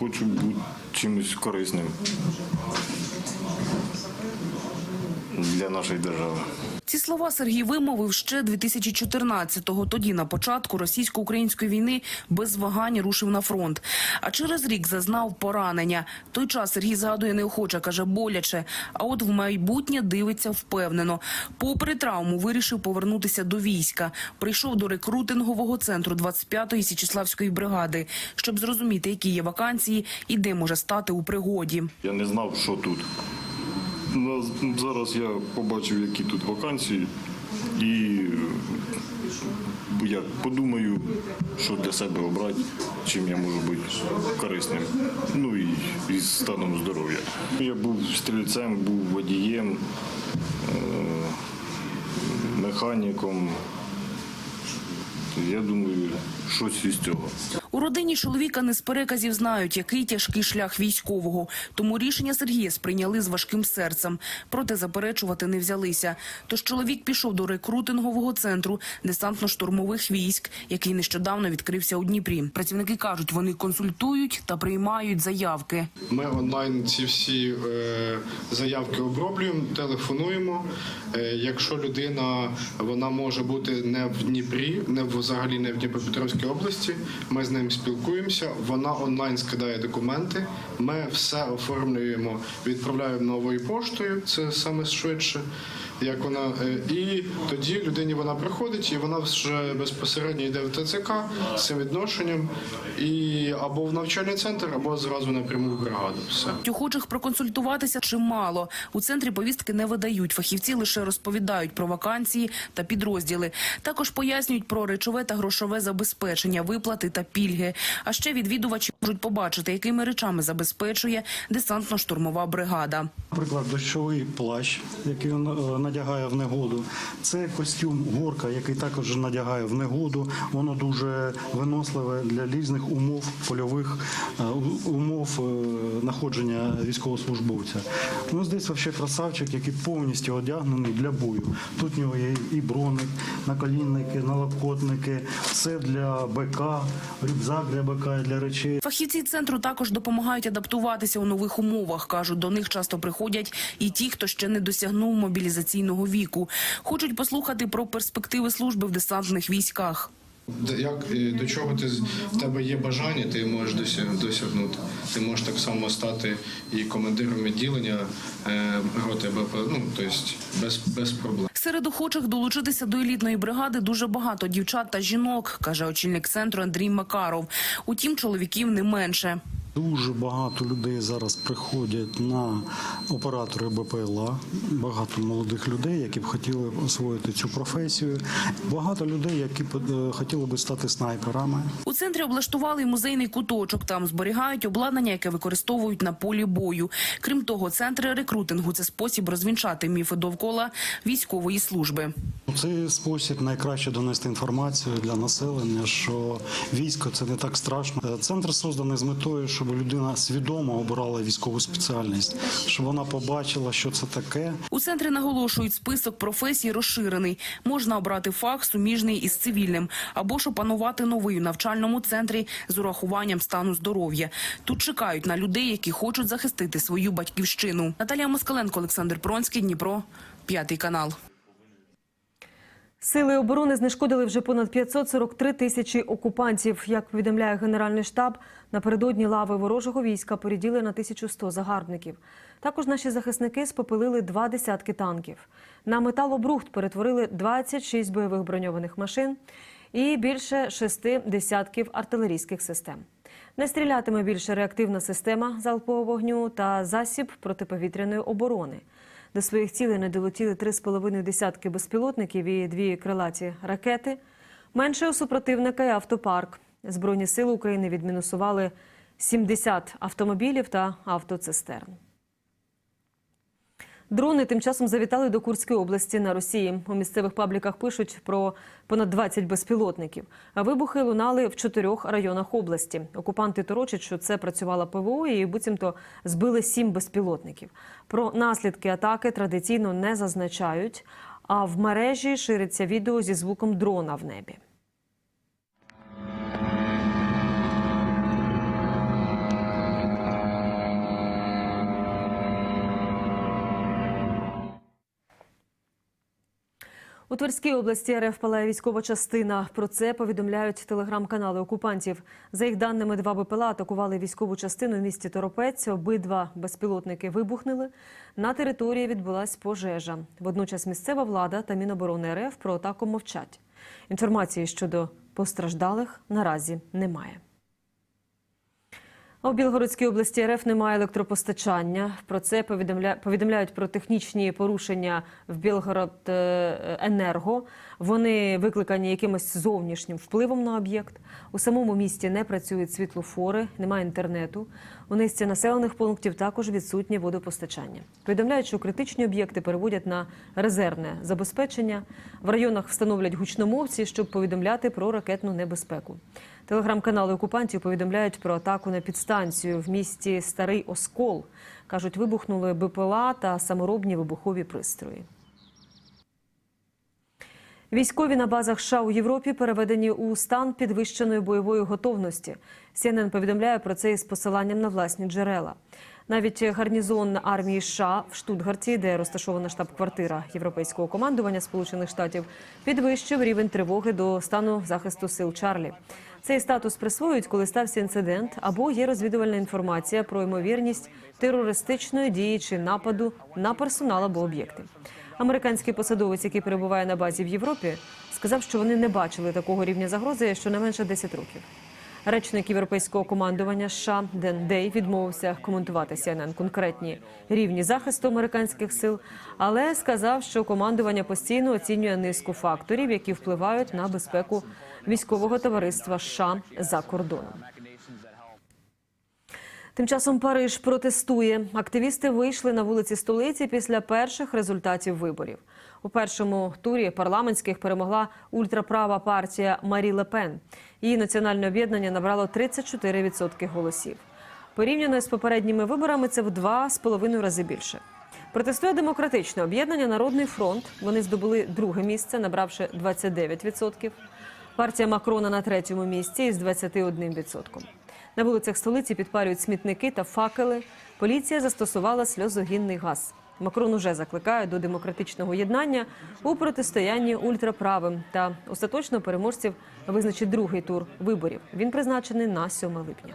хочу бути чимось корисним для нашої держави. Ці слова Сергій вимовив ще 2014-го. Тоді на початку російсько-української війни без вагань рушив на фронт. А через рік зазнав поранення. Той час Сергій згадує неохоче, каже боляче. А от в майбутнє дивиться впевнено. Попри травму, вирішив повернутися до війська. Прийшов до рекрутингового центру 25-ї Січеславської бригади, щоб зрозуміти, які є вакансії і де може стати у пригоді. Я не знав, що тут. Ну, Зараз я побачив, які тут вакансії, і е, я подумаю, що для себе обрати, чим я можу бути корисним. Ну і, з станом здоров'я. Я був стрільцем, був водієм, е, механіком. Я думаю, щось із цього. У родині чоловіка не з переказів знають, який тяжкий шлях військового. Тому рішення Сергія сприйняли з важким серцем. Проте заперечувати не взялися. Тож чоловік пішов до рекрутингового центру десантно-штурмових військ, який нещодавно відкрився у Дніпрі. Працівники кажуть, вони консультують та приймають заявки. Ми онлайн ці всі е, заявки оброблюємо, телефонуємо. Е, якщо людина вона може бути не в Дніпрі, не взагалі не в Дніпропетровській області, ми з ним спілкуємося. Вона онлайн скидає документи. Ми все оформлюємо, відправляємо новою поштою. Це саме швидше. Як вона е, і тоді людині вона приходить, і вона вже безпосередньо йде в ТЦК з цим відношенням, і або в навчальний центр, або зразу напряму в бригаду. Все. Охочих проконсультуватися чимало. У центрі повістки не видають. Фахівці лише розповідають про вакансії та підрозділи. Також пояснюють про речове та грошове забезпечення, виплати та пільги. А ще відвідувачі можуть побачити, якими речами забезпечує десантно-штурмова бригада. Наприклад, дощовий плащ, який він е, надягає в негоду. Це костюм горка, який також надягає в негоду. Воно дуже виносливе для різних умов польових е, умов е, знаходження військовослужбовця. Ну здесь взагалі красавчик, який повністю одягнений для бою. Тут в нього є і броник, наколінники, налокотники, все для БК, рюкзак для БК і для речей. Фахівці центру також допомагають адаптуватися у нових умовах. кажуть, до них часто приходять і ті, хто ще не досягнув мобілізаційного віку. Хочуть послухати про перспективи служби в десантних військах. Як е, до чого ти з- в тебе є бажання, ти можеш досяг- досягнути. Ти можеш так само стати і командиром відділення е, роти БП, ну тобто без, без проблем. Серед охочих долучитися до елітної бригади дуже багато дівчат та жінок, каже очільник центру Андрій Макаров. Утім, чоловіків не менше. Дуже багато людей зараз приходять на оператори БПЛА. Багато молодих людей, які б хотіли освоїти цю професію. Багато людей, які б е, хотіли би стати снайперами. У центрі облаштували музейний куточок. Там зберігають обладнання, яке використовують на полі бою. Крім того, центри рекрутингу це спосіб розвінчати міфи довкола військової служби. У цей спосіб найкраще донести інформацію для населення, що військо це не так страшно. Е, Центр созданий з метою, щоб людина свідомо обирала військову спеціальність, щоб вона побачила, що це таке, У центрі наголошують, список професій розширений. Можна обрати фах суміжний із цивільним або ж опанувати новий у навчальному центрі з урахуванням стану здоров'я. Тут чекають на людей, які хочуть захистити свою батьківщину. Наталія Москаленко, Олександр Пронський, Дніпро, п'ятий канал. Сили оборони знешкодили вже понад 543 тисячі окупантів. Як повідомляє Генеральний штаб, напередодні лави ворожого війська поріділи на 1100 загарбників. Також наші захисники спопилили два десятки танків. На металобрухт перетворили 26 бойових броньованих машин і більше шести десятків артилерійських систем. Не стрілятиме більше реактивна система залпового вогню та засіб протиповітряної оборони. До своїх цілей не долетіли 3,5 десятки безпілотників і дві крилаті ракети. Менше у супротивника і автопарк. Збройні сили України відмінусували 70 автомобілів та автоцистерн. Дрони тим часом завітали до Курської області на Росії. У місцевих пабліках пишуть про понад 20 безпілотників. А вибухи лунали в чотирьох районах області. Окупанти торочать, що це працювала ПВО і буцімто збили сім безпілотників. Про наслідки атаки традиційно не зазначають. А в мережі шириться відео зі звуком дрона в небі. У Тверській області РФ палає військова частина. Про це повідомляють телеграм-канали окупантів. За їх даними, два БПЛА атакували військову частину в місті Торопець. Обидва безпілотники вибухнули. На території відбулась пожежа. Водночас місцева влада та Міноборони РФ про атаку мовчать. Інформації щодо постраждалих наразі немає. У Білгородській області РФ немає електропостачання. Про це повідомля... повідомляють про технічні порушення в Білгород-Енерго. Вони викликані якимось зовнішнім впливом на об'єкт. У самому місті не працюють світлофори, немає інтернету. У низці населених пунктів також відсутнє водопостачання. Повідомляють, що критичні об'єкти переводять на резервне забезпечення. В районах встановлять гучномовці, щоб повідомляти про ракетну небезпеку. Телеграм-канали окупантів повідомляють про атаку на підстанцію в місті Старий Оскол. Кажуть, вибухнули БПЛА та саморобні вибухові пристрої. Військові на базах США у Європі переведені у стан підвищеної бойової готовності. CNN повідомляє про це із посиланням на власні джерела. Навіть гарнізон армії США в Штутгарті, де розташована штаб-квартира європейського командування Сполучених Штатів, підвищив рівень тривоги до стану захисту сил Чарлі. Цей статус присвоюють, коли стався інцидент, або є розвідувальна інформація про ймовірність терористичної дії чи нападу на персонал або об'єкти. Американський посадовець, який перебуває на базі в Європі, сказав, що вони не бачили такого рівня загрози щонайменше 10 років. Речник європейського командування США Ден Дей відмовився коментувати CNN конкретні рівні захисту американських сил, але сказав, що командування постійно оцінює низку факторів, які впливають на безпеку військового товариства США за кордоном. Тим часом Париж протестує. Активісти вийшли на вулиці столиці після перших результатів виборів. У першому турі парламентських перемогла ультраправа партія Марі Лепен. Її національне об'єднання набрало 34% голосів. Порівняно з попередніми виборами це в два з половиною рази більше. Протестує демократичне об'єднання Народний фронт. Вони здобули друге місце, набравши 29%. Партія Макрона на третьому місці із 21%. На вулицях столиці підпалюють смітники та факели. Поліція застосувала сльозогінний газ. Макрон уже закликає до демократичного єднання у протистоянні ультраправим та остаточно переможців визначить другий тур виборів. Він призначений на 7 липня.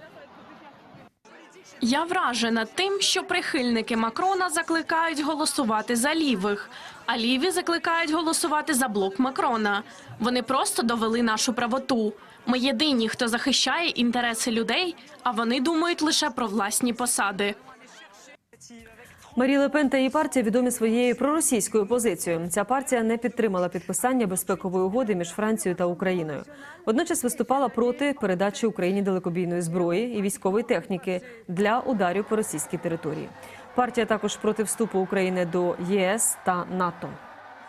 Я вражена тим, що прихильники Макрона закликають голосувати за лівих, а ліві закликають голосувати за блок Макрона. Вони просто довели нашу правоту. Ми єдині, хто захищає інтереси людей, а вони думають лише про власні посади. Марі Лепен та її партія відомі своєю проросійською позицією. Ця партія не підтримала підписання безпекової угоди між Францією та Україною. Водночас виступала проти передачі Україні далекобійної зброї і військової техніки для ударів по російській території. Партія також проти вступу України до ЄС та НАТО.